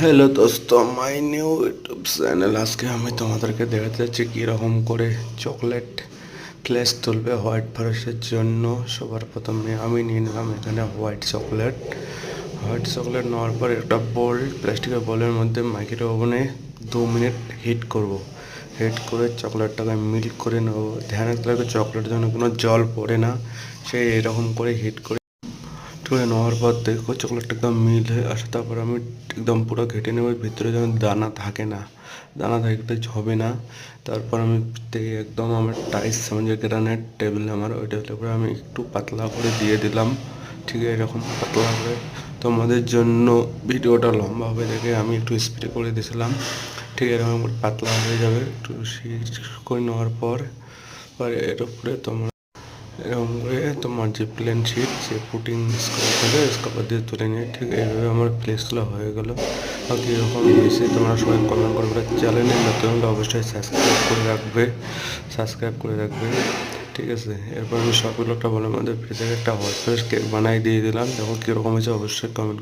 Hello দোস্ত my new YouTube channel আজকে আমি তোমাদেরকে দেখাতে যাচ্ছি কীরকম করে চকলেট ক্লেস তুলবে হোয়াইট ফরেস্টের জন্য। সবার প্রথমে আমি নিয়ে নিলাম এখানে হোয়াইট চকলেট হোয়াইট চকলেট নেওয়ার পর একটা বোল প্লাস্টিকের বোলের মধ্যে মাইক্রো ওভেনে দু মিনিট হিট করব। হিট করে চকলেটটাকে মিল্ক করে নেব। ধ্যান রাখতে চকলেটের জন্য কোনো জল পড়ে না। সে এরকম করে হিট করে তুলে নেওয়ার পর দেখো চকলেটটা একদম মিল হয়ে আসে, তারপর আমি একদম পুরো ঘেটে নেব ভিতরে যেন দানা থাকে না, দানা থাকতে হবে না। তারপর আমি একদম আমার টাইস আমার যে গ্রানাইট টেবিল আমার ওই টেবিলের উপরে আমি একটু পাতলা করে দিয়ে দিলাম, ঠিক এরকম পাতলা করে। তোমাদের জন্য ভিডিওটা লম্বা হবে দেখে আমি একটু স্প্রে করে দিয়েছিলাম, ঠিক এরকম পাতলা হয়ে যাবে, একটু করে নেওয়ার পরে এর উপরে তোমরা এরকম করে তোমার যে প্লেন শিট সে পুটিং স্কোয়ার থেকে স্কাপার দিয়ে তুলে নিয়ে ঠিক এইভাবে আমার প্লেসগুলো হয়ে গেলো। আর কীরকম হয়েছে তোমরা সবাই কমেন্ট করবে চ্যানেলে নতুন হলে অবশ্যই সাবস্ক্রাইব করে রাখবে সাবস্ক্রাইব করে রাখবে, ঠিক আছে? এরপর আমি সবগুলো একটা বলার মধ্যে ফ্রিজে একটা ফ্রেশ কেক বানাই দিয়ে দিলাম। দেখো কীরকম হয়েছে, অবশ্যই কমেন্ট